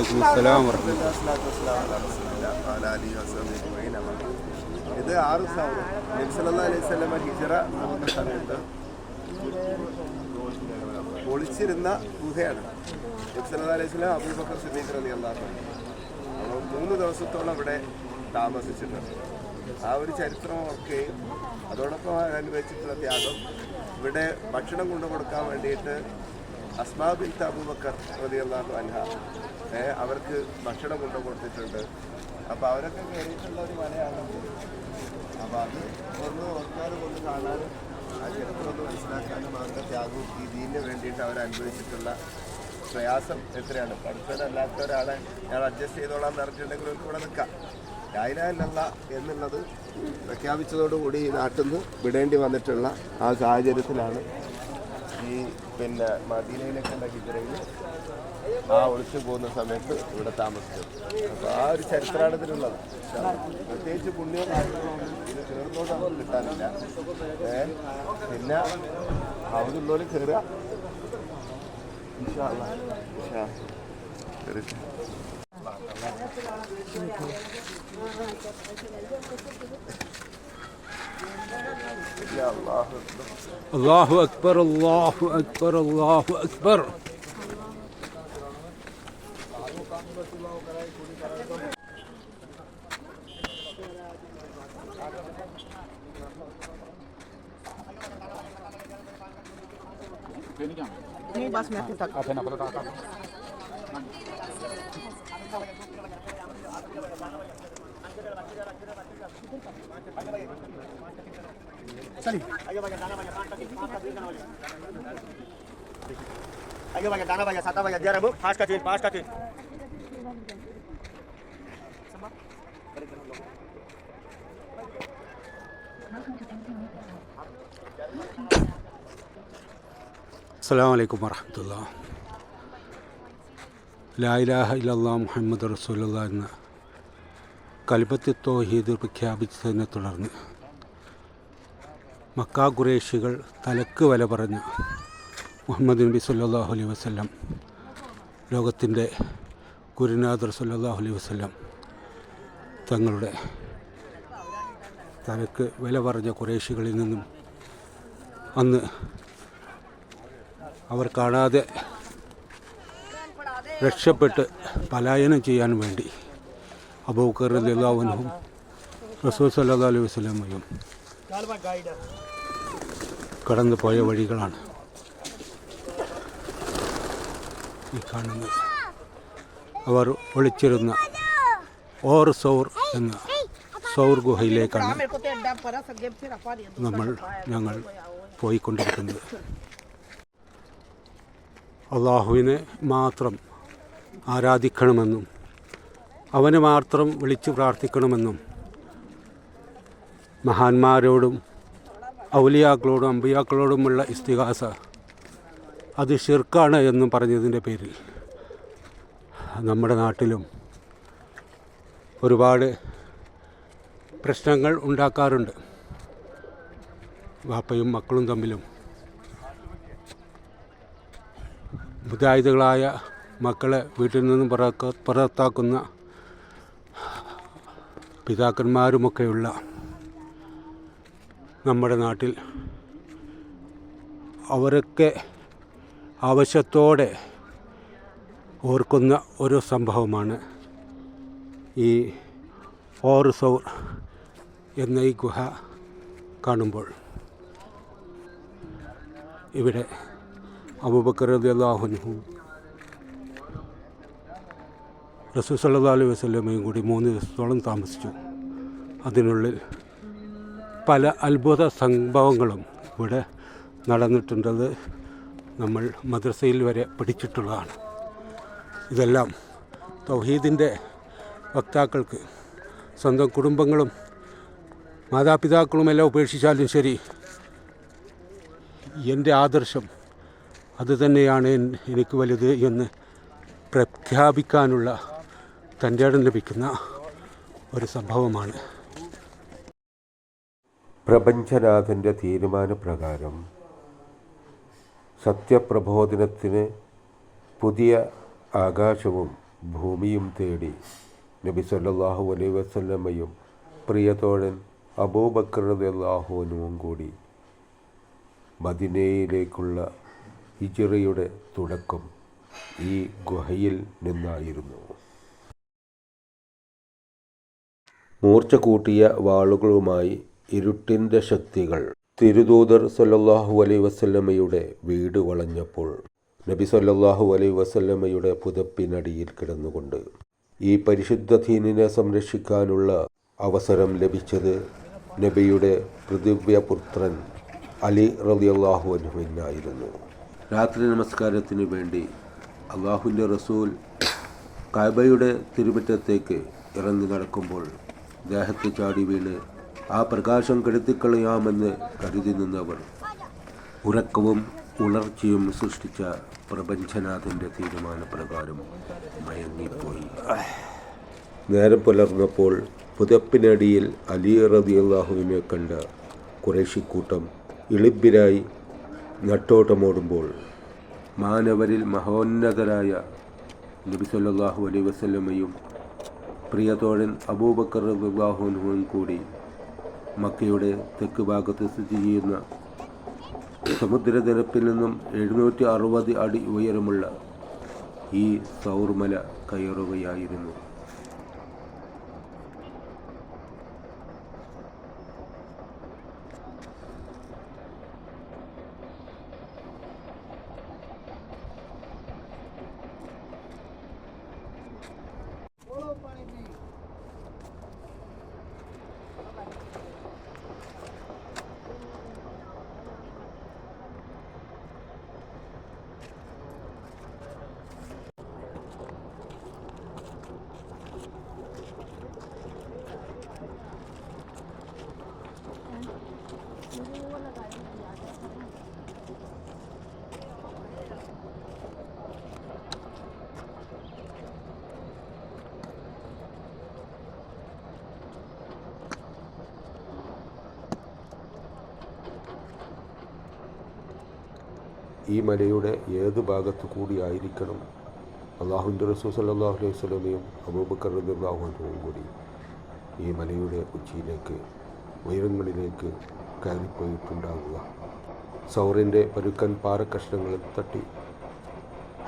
വലൈക്കും അസ്സലാം ഇത് ആറ് നബ്സല്ലാ അലൈഹി സ്വലമ ഹിജറ നടന്ന സമയത്ത് ഒളിച്ചിരുന്ന ഗുഹയാണ്. നബ്സല്ലാ അലൈഹി സ്വലം അബൂബക്കർ സിദ്ദീഖ് റലി അള്ളാഹു അവർ മൂന്ന് ദിവസത്തോളം ഇവിടെ താമസിച്ചിട്ടുണ്ട്. ആ ഒരു ചരിത്രം ഓർക്കുകയും അതോടൊപ്പം അനുഭവിച്ചിട്ടുള്ള ത്യാഗം. ഇവിടെ ഭക്ഷണം കൊണ്ടു കൊടുക്കാൻ വേണ്ടിയിട്ട് അസ്മാബിൻ അബൂബക്കർ റലി അള്ളാഹു അൻഹ അവർക്ക് ഭക്ഷണം കൊണ്ടു കൊടുത്തിട്ടുണ്ട് അപ്പോൾ അവരൊക്കെ കയറിയിട്ടുള്ള ഒരു മലയാണ് അപ്പോൾ അത് ഒന്ന് ഓർക്കാനും ഒന്ന് കാണാനും ഒന്ന് മനസ്സിലാക്കാനും അവരുടെ ത്യാഗവും ദീനിന് വേണ്ടിയിട്ട് അവർ അനുഭവിച്ചിട്ടുള്ള പ്രയാസം എത്രയാണ്. പഠിച്ചതല്ലാത്ത ഒരാളെ ഞാൻ അഡ്ജസ്റ്റ് ചെയ്തോളാം എന്ന് പറഞ്ഞിട്ടുണ്ടെങ്കിൽ ഒരു കൂടെ നിൽക്കാം. ലായിലല്ല എന്നുള്ളത് പ്രഖ്യാപിച്ചതോടുകൂടി ഈ നാട്ടിൽ നിന്ന് വിടേണ്ടി വന്നിട്ടുള്ള ആ സാഹചര്യത്തിലാണ് ഈ പിന്നെ മദീനയിലേക്കുള്ള ഹിജറയിൽ ആ ഒളിച്ചു പോകുന്ന സമയത്ത് ഇവിടെ താമസിച്ചത് അപ്പോൾ ആ ഒരു ചരിത്രമാണ് ഇതിലുള്ളത് പ്രത്യേകിച്ച് പുണ്യവും കാര്യങ്ങളൊന്നും ഇത് കയറുന്നോണ്ട് കിട്ടാനില്ല. പിന്നെ അവിടുള്ളവർ കയറുക. അള്ളാഹു അക്ബർ അള്ളാഹു അക്ബർ അള്ളാഹു അക്ബർ. नहीं बस मैं तक Ayo banyak dana banyak sata banyak jarak bu, pas kacin, pas kacin. അസ്സാം വലൈക്കും വറഹമത്തുള്ള ലായിലാഹ ഇലല്ലാ മുഹമ്മദ് റസൂലുള്ള എന്ന കലിമത്ത് തോഹീദ് പ്രഖ്യാപിച്ചതിനെ തുടർന്ന് മക്കാ ഖുറേഷികൾ തലക്ക് വില പറഞ്ഞ മുഹമ്മദ് നബി സല്ലാഹു അലൈഹി വസ്ലം ലോകത്തിന്റെ ഗുരുനാഥർ സല്ലാഹു അലൈഹി വസ്ലം തങ്ങളുടെ തലക്ക് വില പറഞ്ഞ കുറേശികളിൽ നിന്നും അന്ന് അവർ കാണാതെ രക്ഷപ്പെട്ട് പലായനം ചെയ്യാൻ വേണ്ടി അബൂക്കർ ലതാവനവും റസൂൽ സല്ലാ അലൈഹി വസ്ലമയും കടന്നു പോയ വഴികളാണ് ഈ കാണുന്നത്. അവർ ഒളിച്ചിരുന്ന ഓർ സൗർ എന്ന സൗർ ഗുഹയിലേക്കാണ് നമ്മൾ ഞങ്ങൾ പോയിക്കൊണ്ടിരിക്കുന്നത്. അള്ളാഹുവിനെ മാത്രം ആരാധിക്കണമെന്നും അവന് മാത്രം വിളിച്ചു പ്രാർത്ഥിക്കണമെന്നും മഹാന്മാരോടും ഔലിയാക്കളോടും അമ്പിയാക്കളോടുമുള്ള ഇസ്തിഹാസ അത് ഷിർക്കാണ് എന്നും പറഞ്ഞതിന്റെ പേരിൽ നമ്മുടെ നാട്ടിലും ഒരുപാട് പ്രശ്നങ്ങൾ ഉണ്ടാക്കാറുണ്ട്. വാപ്പയും മക്കളും തമ്മിലും മുജാഹിദുകളായ മക്കളെ വീട്ടിൽ നിന്നും പുറക്ക പുറത്താക്കുന്ന പിതാക്കന്മാരുമൊക്കെയുള്ള നമ്മുടെ നാട്ടിൽ അവരൊക്കെ ആവശ്യത്തോടെ ഓർക്കുന്ന ഒരു സംഭവമാണ് ഈ ഓർസൗർ എന്ന ഈ ഗുഹ കാണുമ്പോൾ. ഇവിടെ അബൂബക്കർ അള്ളാഹുനും റസൂ സല്ലാ അലൈഹി വസ്ലമയും കൂടി മൂന്ന് ദിവസത്തോളം താമസിച്ചു. അതിനുള്ളിൽ പല അത്ഭുത സംഭവങ്ങളും ഇവിടെ നടന്നിട്ടുണ്ടത് നമ്മൾ മദ്രസയിൽ വരെ പഠിച്ചിട്ടുള്ളതാണ്. ഇതെല്ലാം തൗഹീദിന്റെ വക്താക്കൾക്ക് സ്വന്തം കുടുംബങ്ങളും മാതാപിതാക്കളുമെല്ലാം ഉപേക്ഷിച്ചാലും ശരി എന്റെ ആദർശം അത് തന്നെയാണ് എൻ- എനിക്ക് വലുത് എന്ന് പ്രഖ്യാപിക്കാനുള്ള തന്റെ ഇടം ലഭിക്കുന്ന ഒരു സംഭവമാണ്. പ്രപഞ്ചനാഥന്റെ തീരുമാനപ്രകാരം സത്യപ്രബോധനത്തിന് പുതിയ ആകാശവും ഭൂമിയും തേടി നബി സല്ലാഹു അലൈ വസല്ലമയും പ്രിയതോഴൻ അബൂബക്കർ റളിയല്ലാഹുവിനും കൂടി മദിനയിലേക്കുള്ള ഹിജറയുടെ തുടക്കം ഈ ഗുഹയിൽ നിന്നായിരുന്നു. മൂർച്ച കൂട്ടിയ വാളുകളുമായി ഇരുട്ടിന്റെ ശക്തികൾ. തിരുദൂതർ സല്ലല്ലാഹു അലൈ വസല്ലമയുടെ വീട് വളഞ്ഞപ്പോൾ നബി സല്ലല്ലാഹു അലൈ വസല്ലമയുടെ പുതപ്പിനടിയിൽ കിടന്നുകൊണ്ട് ഈ പരിശുദ്ധ ദീനിനെ സംരക്ഷിക്കാനുള്ള അവസരം ലഭിച്ചത് നബിയുടെ പൃഥിവ്യപുത്രൻ അലി റളിയല്ലാഹു അൻഹുവിനായിരുന്നു. രാത്രി നമസ്കാരത്തിന് വേണ്ടി അള്ളാഹുവിന്റെ റസൂൽ കാബയുടെ തിരുമുറ്റത്തേക്ക് ഇറങ്ങി നടക്കുമ്പോൾ ദേഹത്ത് ചാടി വീണ് ആ പ്രകാശം കെടുത്തിക്കളയാമെന്ന് കരുതി നിന്നവർ ഉറക്കവും ഉണർച്ചയും സൃഷ്ടിച്ച പ്രപഞ്ചനാഥന്റെ തീരുമാനപ്രകാരം മയങ്ങിപ്പോയി. നേരം പുലർന്നപ്പോൾ പുതപ്പിനടിയിൽ അലി റതിയല്ലാഹുവിനെ കണ്ട കുറേശിക്കൂട്ടം ഇളിബിരായി നട്ടോട്ടമോടുമ്പോൾ മാനവരിൽ മഹോന്നതരായ നബി സല്ലല്ലാഹു അലൈഹി വസല്ലമയും പ്രിയതോഴൻ അബൂബക്കർ വിവാഹോനുവും കൂടി മക്കയുടെ തെക്ക് ഭാഗത്ത് സ്ഥിതി ചെയ്യുന്ന സമുദ്രനിരപ്പിൽ നിന്നും എഴുന്നൂറ്റി അറുപത് അടി ഉയരമുള്ള ഈ സൗർമല കയറുകയായിരുന്നു. ഈ മലയുടെ ഏത് ഭാഗത്തു കൂടിയായിരിക്കണം അള്ളാഹുന്റെ റസൂൽ സല്ലല്ലാഹു അലൈഹി സ്വലമയും അബൂബക്കർ റളിയല്ലാഹുവും കൂടി ഈ മലയുടെ ഉച്ചിയിലേക്ക് ഉയരങ്ങളിലേക്ക് കയറിപ്പോയിട്ടുണ്ടാകുക സൗറിന്റെ പരുക്കൻ പാറക്കഷ്ണങ്ങളിൽ തട്ടി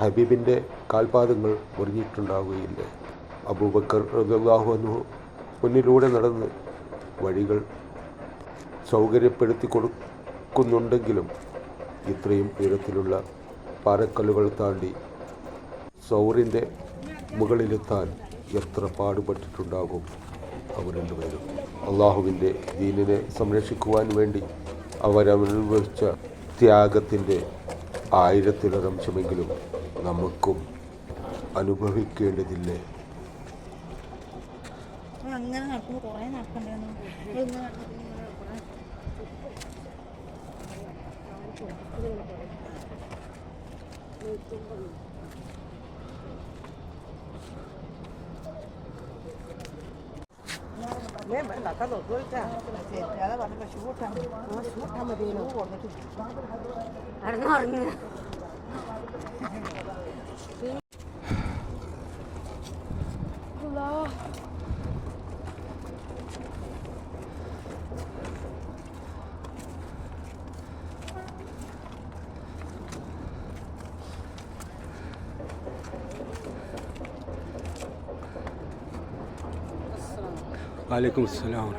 ഹബീബിന്റെ കാൽപാദങ്ങൾ മുറിഞ്ഞിട്ടുണ്ടാവുകയില്ല. അബൂബക്കർ അൻഹു മുന്നിലൂടെ നടന്ന് വഴികൾ സൗകര്യപ്പെടുത്തി കൊടുക്കുന്നുണ്ടെങ്കിലും ഇത്രയും ഉയരത്തിലുള്ള പാറക്കല്ലുകൾ താണ്ടി സൗറിന്റെ മുകളിലെത്താൻ എത്ര പാടുപെട്ടിട്ടുണ്ടാകും? അവർ രണ്ടുപേരും അള്ളാഹുവിന്റെ ദീനിനെ സംരക്ഷിക്കുവാൻ വേണ്ടി അവരനുഭവിച്ച ത്യാഗത്തിന്റെ ആയിരത്തിലൊരംശമെങ്കിലും നമുക്കും അനുഭവിക്കേണ്ടതില്ലേ? അങ്ങനെ നടക്കുന്നു കുറേ മതി വന്നിട്ട് വാലേക്കും അസ്സലാം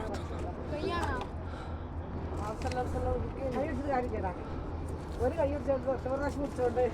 ഒരു കൈ പിടിച്ചോണ്ട് ഒറ്റ പ്രാവശ്യം പിടിച്ചോണ്ട്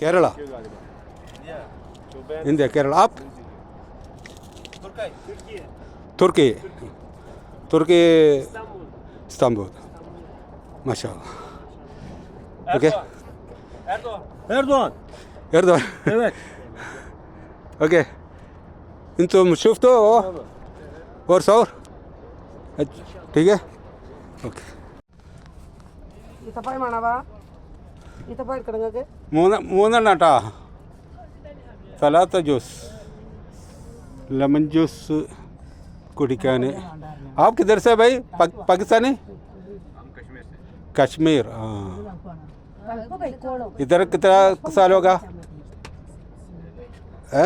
Kerala. India Kerala. Up. Turki Turki Istanbul. Masya Allah Oke okay. Erdoğan. Erdoğan. Erdoğan. Evet. Okey. انتم شفتوا और सौर ठीक है ओके इथं पाय नाटा सलाता ज्यूस लेमन ज्यूस आप किधर से भाई पाकिस्तानी कश्मीर हाँ ഇതര ഇത്ര സ്ഥലമൊക്കെ? ഏ?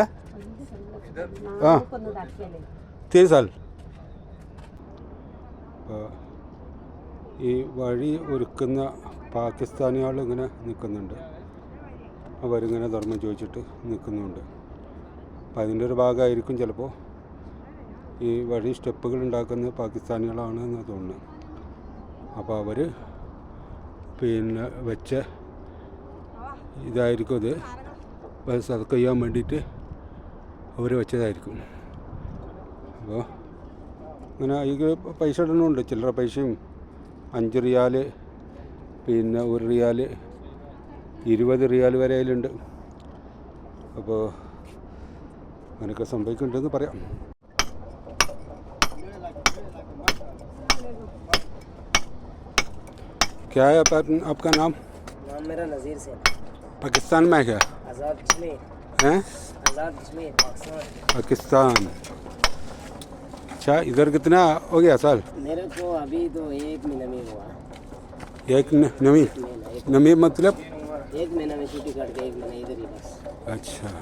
ആ. തിരി സാൽ ഈ വഴി ഒരുക്കുന്ന പാകിസ്ഥാനികൾ ഇങ്ങനെ നിൽക്കുന്നുണ്ട്. അവരിങ്ങനെ ധർമ്മം ചോദിച്ചിട്ട് നിൽക്കുന്നുണ്ട്. അപ്പം അതിന്റെ ഒരു ഭാഗമായിരിക്കും ചിലപ്പോൾ ഈ വഴി സ്റ്റെപ്പുകൾ ഉണ്ടാക്കുന്നത് പാകിസ്ഥാനികളാണ് എന്ന് തോന്നുന്നത്. അപ്പോൾ അവർ പിന്നെ വെച്ച ഇതായിരിക്കും ഇത് സതക്ക് ചെയ്യാൻ വേണ്ടിയിട്ട് അവർ വെച്ചതായിരിക്കും. അപ്പോൾ അങ്ങനെ ഈ പൈസ ഇടണമുണ്ട് ചില്ലറ പൈസയും അഞ്ച് റിയാൽ പിന്നെ ഒരു റിയാൽ ഇരുപത് റിയാൽ വരെ അതിലുണ്ട്. അപ്പോൾ അങ്ങനെയൊക്കെ സംഭവിക്കുന്നുണ്ടെന്ന് പറയാം. क्या है आप- आपका नाम? नाम मेरा नज़ीर से पाकिस्तान में है क्या? आज़ाद कश्मीर हैं? आज़ाद कश्मीर पाकिस्तान। पाकिस्तान। अच्छा इधर कितना हो गया साल? मेरे को अभी तो एक महीना में हुआ। एक न- नवी? नवी मतलब? एक महीना में छुट्टी काट के एक महीना इधर ही बस। अच्छा।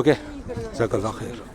ओके जजाकल्लाह खैर।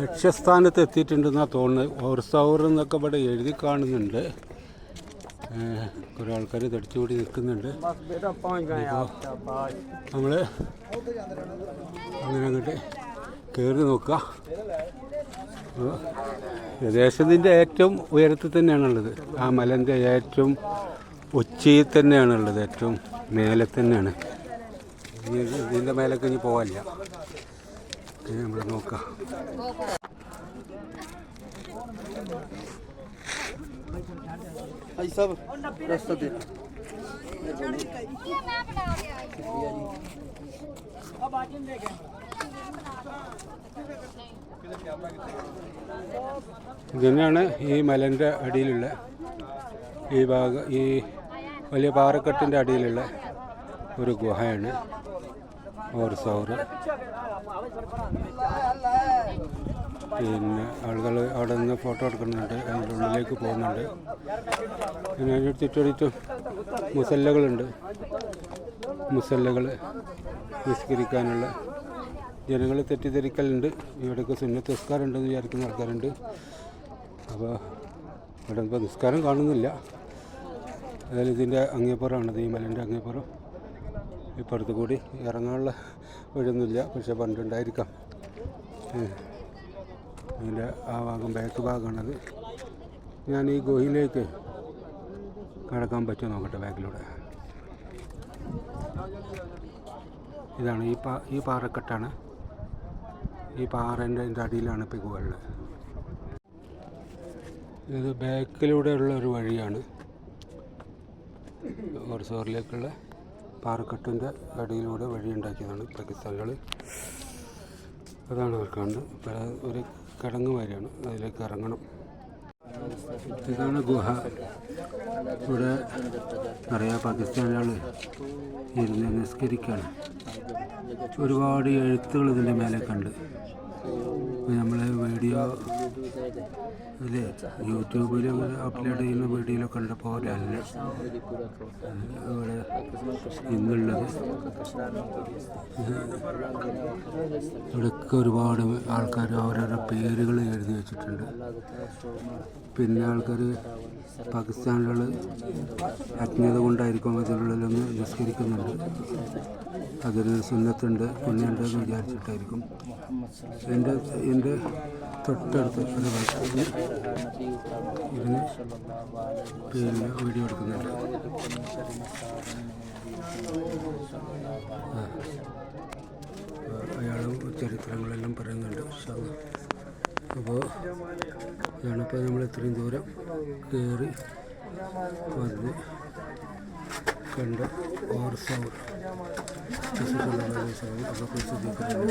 ലക്ഷ്യസ്ഥാനത്ത് എത്തിയിട്ടുണ്ടെന്നാണ് തോന്നുന്നത് ഓർസൗർ എന്നൊക്കെ ഇവിടെ എഴുതി കാണുന്നുണ്ട്. കുറേ ആൾക്കാർ തടിച്ചുകൂടി നിൽക്കുന്നുണ്ട്. നമ്മൾ അങ്ങനെ അങ്ങോട്ട് കയറി നോക്കുക പ്രദേശത്തിന്റെ ഏറ്റവും ഉയരത്തിൽ തന്നെയാണുള്ളത്. ആ മലന്റെ ഏറ്റവും ഉച്ചയിൽ തന്നെയാണുള്ളത്. ഏറ്റവും മേലെ തന്നെയാണ്. ഇതിന്റെ മേലൊക്കെ ഇനി പോകാനില്ല ഇനി നമ്മൾ നോക്കാം. ഇതന്നെയാണ് ഈ മലന്റെ അടിയിലുള്ള ഈ ഭാഗ ഈ വലിയ പാറക്കെട്ടിന്റെ അടിയിലുള്ള ഒരു ഗുഹയാണ്. ഓർസോറ് പിന്നെ ആളുകൾ അവിടെ നിന്ന് ഫോട്ടോ എടുക്കുന്നുണ്ട് അതിന്റെ ഉള്ളിലേക്ക് പോകുന്നുണ്ട്. പിന്നെ അതിന്റെ ചുറ്റടിച്ചും മുസല്ലകളുണ്ട്. മുസല്ലകൾ നിസ്കരിക്കാനുള്ള ജനങ്ങൾ തെറ്റിദ്ധരിക്കലുണ്ട്. ഇവിടെയൊക്കെ സുന്നത്ത് നിസ്കാരം ഉണ്ടെന്ന് വിചാരിക്കുന്ന ആൾക്കാരുണ്ട്. അപ്പോൾ ഇവിടെ ഇപ്പോൾ നിസ്കാരം കാണുന്നില്ല. അതായത് ഇതിന്റെ അങ്ങേപ്പുറമാണത് ഈ മലന്റെ അങ്ങേപ്പുറം. ഇപ്പുറത്ത് കൂടി ഇറങ്ങാനുള്ള വഴിയൊന്നുമില്ല. പക്ഷേ പണ്ടുണ്ടായിരിക്കാം. ഇതിന്റെ ആ ഭാഗം ബാക്ക് ഭാഗമാണത്. ഞാൻ ഈ ഗുഹയിലേക്ക് കടക്കാൻ പറ്റുമോ നോക്കട്ടെ ബാക്കിലൂടെ. ഇതാണ് ഈ പാ ഈ പാറക്കെട്ടാണ്. ഈ പാറേന്റെ അതിന്റെ അടിയിലാണ് ഇപ്പോൾ ഗുഹയുള്ളത് ഇത് ബാക്കിലൂടെയുള്ള ഒരു വഴിയാണ്. ഓർസോറിലേക്കുള്ള പാറക്കെട്ടിന്റെ അടിയിലൂടെ വഴി ഉണ്ടാക്കിയതാണ്. പാകിസ്ഥാനികൾ അതാണ് അവർ കണ്ട് ഒരു കിടങ്ങ് വരെയാണ് അതിലേക്ക് ഇറങ്ങണം. ഇതാണ് ഗുഹ. ഇവിടെ നിറയെ പാകിസ്ഥാനികൾ ഇരുന്ന് നിസ്കരിക്കുകയാണ്. ഒരുപാട് എഴുത്തുകൾ ഇതിന്റെ മേലെ കണ്ട്. നമ്മൾ വീഡിയോ അല്ലേ യൂട്യൂബിൽ അപ്ലോഡ് ചെയ്യുന്ന വീഡിയോയിലൊക്കെ പോലെ അല്ല. ഇവിടെ ഇന്നുള്ളത്. ഇവിടെയൊക്കെ ഒരുപാട് ആൾക്കാർ അവരവരുടെ പേരുകൾ എഴുതി വെച്ചിട്ടുണ്ട്. പിന്നെ ആൾക്കാർ പാകിസ്ഥാനിലുള്ള അജ്ഞത കൊണ്ടായിരിക്കും അതിനുള്ളിലൊന്ന് നിസ്കരിക്കുന്നുണ്ട്. അതിന് സുന്നത്തുണ്ട്. പുണ്യുണ്ട് എന്ന് വിചാരിച്ചിട്ടായിരിക്കും. എന്റെ എന്റെ തൊട്ടടുത്ത് ഒരു വഴി ഇതിന് പിന്നെ വീഡിയോ എടുക്കുന്നുണ്ട്. അയാളും ചരിത്രങ്ങളെല്ലാം പറയുന്നുണ്ട്. അപ്പോൾ ഇതാണിപ്പോൾ നമ്മൾ ഇത്രയും ദൂരം കയറി വന്ന് കണ്ട ഓർസവർ അതൊക്കെ അപ്പോൾ